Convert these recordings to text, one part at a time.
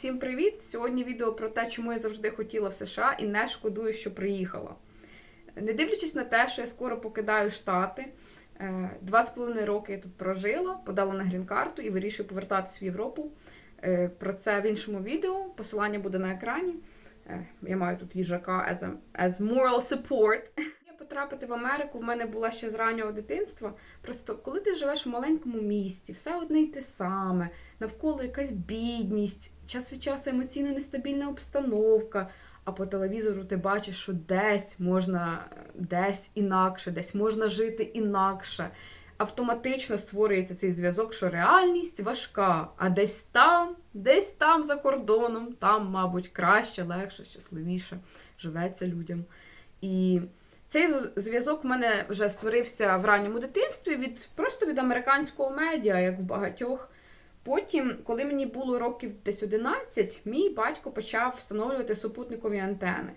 Всім привіт! Сьогодні відео про те, чому я завжди хотіла в США і не шкодую, що приїхала. Не дивлячись на те, що я скоро покидаю Штати, е, два з половиною роки я тут прожила, подала на грін-карту і вирішую повертатися в Європу. Е, Про це в іншому відео. Посилання буде на екрані. Е, Я маю тут їжака as, a, as moral support. Потрапити в Америку в мене була ще з раннього дитинства. Просто коли ти живеш в маленькому місті, все одне й те саме, навколо якась бідність, час від часу емоційно нестабільна обстановка. А по телевізору ти бачиш, що десь можна десь інакше, десь можна жити інакше. Автоматично створюється цей зв'язок, що реальність важка, а десь там, десь там за кордоном, там, мабуть, краще, легше, щасливіше живеться людям. І цей зв'язок в мене вже створився в ранньому дитинстві від просто від американського медіа, як в багатьох. Потім, коли мені було років десь 11, мій батько почав встановлювати супутникові антени.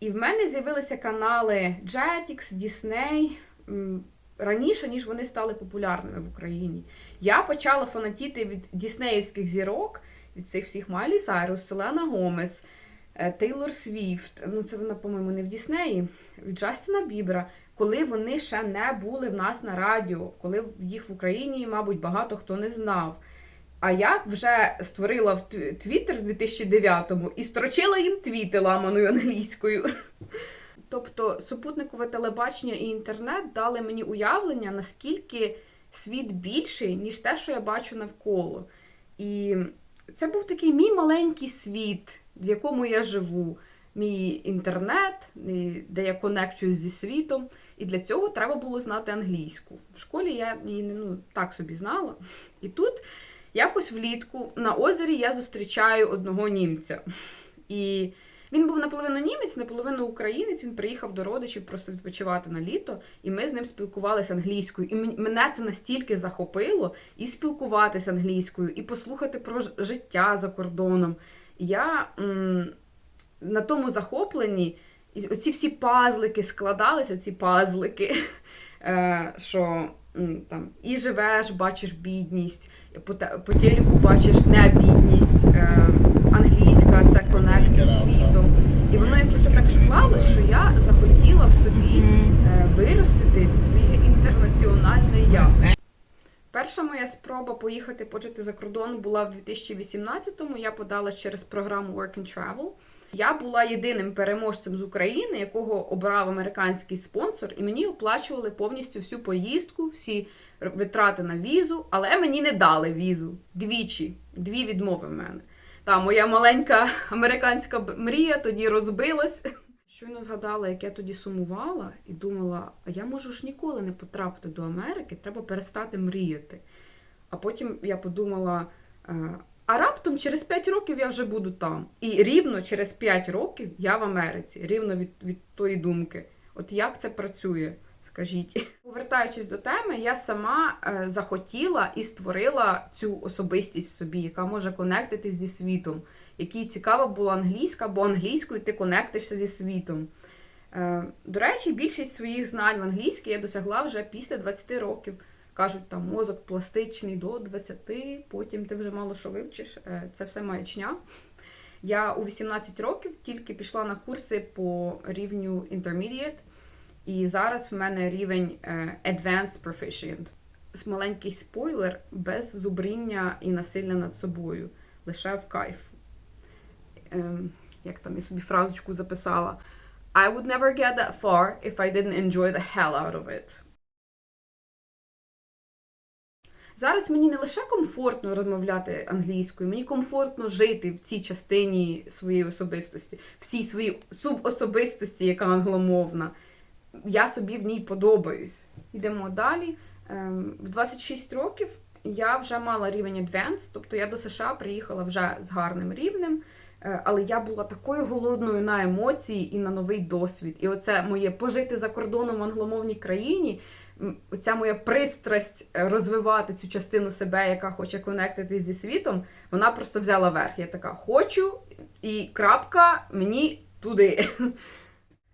І в мене з'явилися канали Jetix, Disney раніше, ніж вони стали популярними в Україні. Я почала фанатіти від діснеївських зірок, від цих всіх Майлі Сайрус, Селена Гомес, Тейлор Свіфт. Ну, це вона, по-моєму, не в Діснеї, від Джастіна Бібера, коли вони ще не були в нас на радіо, коли їх в Україні, мабуть, багато хто не знав. А я вже створила в Твіттер в 2009-му і строчила їм твіти ламаною англійською. Тобто супутникове телебачення і інтернет дали мені уявлення, наскільки світ більший, ніж те, що я бачу навколо. І це був такий мій маленький світ, в якому я живу. Мій інтернет, де я конекчуюсь зі світом. І для цього треба було знати англійську. В школі я її ну, так собі знала. І тут якось влітку на озері я зустрічаю одного німця. І він був наполовину німець, наполовину українець. Він приїхав до родичів просто відпочивати на літо, і ми з ним спілкувалися англійською. І мене це настільки захопило і спілкуватися англійською, і послухати про життя за кордоном. Я м, на тому захопленні, і оці всі пазлики складалися, ці пазлики, е, що там і живеш, бачиш бідність, по, те- по телеку бачиш не бідність, е, англійська це конект зі світом. І воно якось так склалось, що я захотіла в собі е, виростити своє інтернаціональне я. Перша моя спроба поїхати пожити за кордон була в 2018-му. Я подалась через програму Work and Travel. Я була єдиним переможцем з України, якого обрав американський спонсор, і мені оплачували повністю всю поїздку, всі витрати на візу, але мені не дали візу двічі, дві відмови в мене. Та моя маленька американська мрія тоді розбилась. Щойно згадала, як я тоді сумувала і думала, а я можу ж ніколи не потрапити до Америки, треба перестати мріяти. А потім я подумала, е, а раптом через 5 років я вже буду там. І рівно через 5 років я в Америці, рівно від, від тої думки. От як це працює? Скажіть. Повертаючись до теми, я сама е, захотіла і створила цю особистість в собі, яка може конектитись зі світом, якій цікава була англійська, бо англійською ти конектишся зі світом. Е, до речі, більшість своїх знань в англійській я досягла вже після 20 років. Кажуть, там мозок пластичний до 20, потім ти вже мало що вивчиш. Е, Це все маячня. Я у 18 років тільки пішла на курси по рівню Intermediate, і зараз в мене рівень е, Advanced Proficient. Маленький спойлер без зубріння і насилля над собою. Лише в кайф. Ем, як там я собі фразочку записала. I would never get that far if I didn't enjoy the hell out of it. Зараз мені не лише комфортно розмовляти англійською, мені комфортно жити в цій частині своєї особистості, в цій своїй субособистості, яка англомовна. Я собі в ній подобаюсь. Йдемо далі. Ем, В 26 років я вже мала рівень Advanced, тобто я до США приїхала вже з гарним рівнем. Е, Але я була такою голодною на емоції і на новий досвід. І оце моє пожити за кордоном в англомовній країні, оця моя пристрасть е, розвивати цю частину себе, яка хоче конектитись зі світом, вона просто взяла верх. Я така хочу, і крапка мені туди.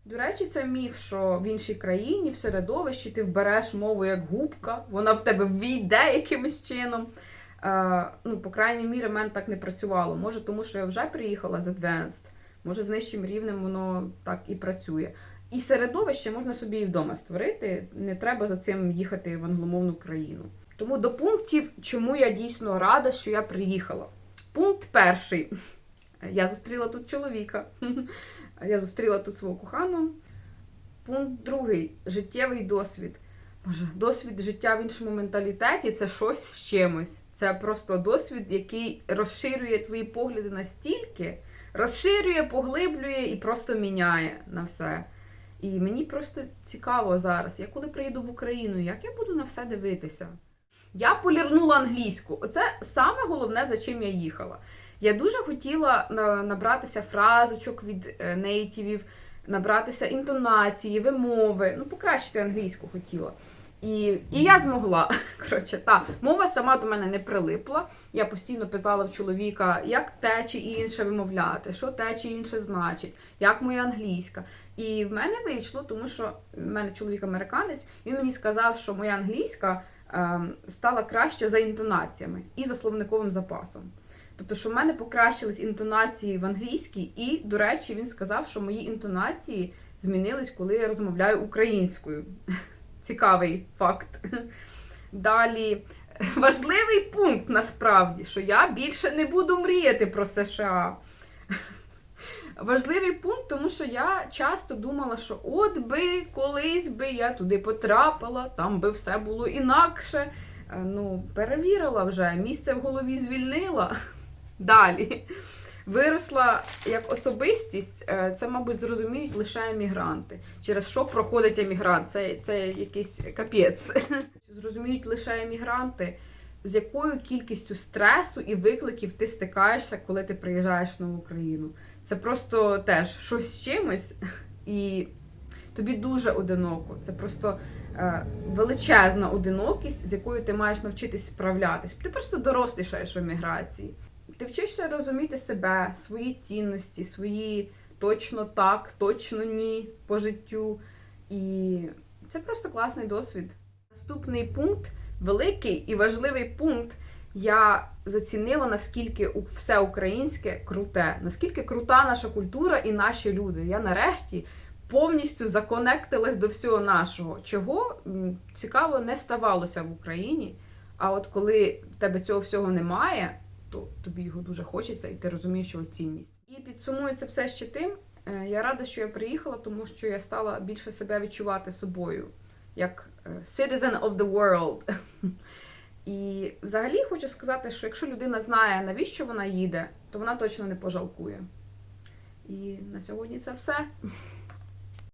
До речі, це міф, що в іншій країні, в середовищі ти вбереш мову як губка, вона в тебе війде якимось чином. Е, ну, по крайній мірі, в мене так не працювало. Може, тому що я вже приїхала з Advanced, може, з нижчим рівнем воно так і працює. І середовище можна собі і вдома створити, не треба за цим їхати в англомовну країну. Тому до пунктів, чому я дійсно рада, що я приїхала. Пункт перший. Я зустріла тут чоловіка. Я зустріла тут свого коханого. Пункт другий життєвий досвід. Боже, досвід життя в іншому менталітеті це щось з чимось. Це просто досвід, який розширює твої погляди настільки, розширює, поглиблює і просто міняє на все. І мені просто цікаво зараз, я коли приїду в Україну, як я буду на все дивитися. Я полірнула англійську. Оце саме головне, за чим я їхала. Я дуже хотіла набратися фразочок від е, нейтівів, набратися інтонації, вимови, ну, покращити англійську хотіла. І, і я змогла. Коротше, та мова сама до мене не прилипла. Я постійно питала в чоловіка, як те чи інше вимовляти, що те чи інше значить, як моя англійська. І в мене вийшло, тому що в мене чоловік американець, він мені сказав, що моя англійська ем, стала краще за інтонаціями і за словниковим запасом. Тобто, що в мене покращились інтонації в англійській, і, до речі, він сказав, що мої інтонації змінились, коли я розмовляю українською. Цікавий факт. Далі важливий пункт насправді, що я більше не буду мріяти про США. Важливий пункт, тому що я часто думала, що от би колись би я туди потрапила, там би все було інакше. Е, Ну, перевірила вже, місце в голові звільнила. Далі. Виросла як особистість, е, це, мабуть, зрозуміють лише емігранти. Через що проходить емігрант? Це, це якийсь капець. Зрозуміють лише емігранти, з якою кількістю стресу і викликів ти стикаєшся, коли ти приїжджаєш в нову країну. Це просто теж щось з чимось, і тобі дуже одиноко. Це просто е, величезна одинокість, з якою ти маєш навчитись справлятись. Ти просто дорослішаєш в еміграції. Ти вчишся розуміти себе, свої цінності, свої точно так, точно ні по життю. І це просто класний досвід. Наступний пункт, великий і важливий пункт. Я зацінила, наскільки все українське круте, наскільки крута наша культура і наші люди. Я нарешті повністю законектилась до всього нашого, чого цікаво не ставалося в Україні. А от коли в тебе цього всього немає, то тобі його дуже хочеться, і ти розумієш його цінність. І підсумується все ще тим. е, Я рада, що я приїхала, тому що я стала більше себе відчувати собою, як е, citizen of the world. І взагалі хочу сказати, що якщо людина знає, навіщо вона їде, то вона точно не пожалкує. І на сьогодні це все.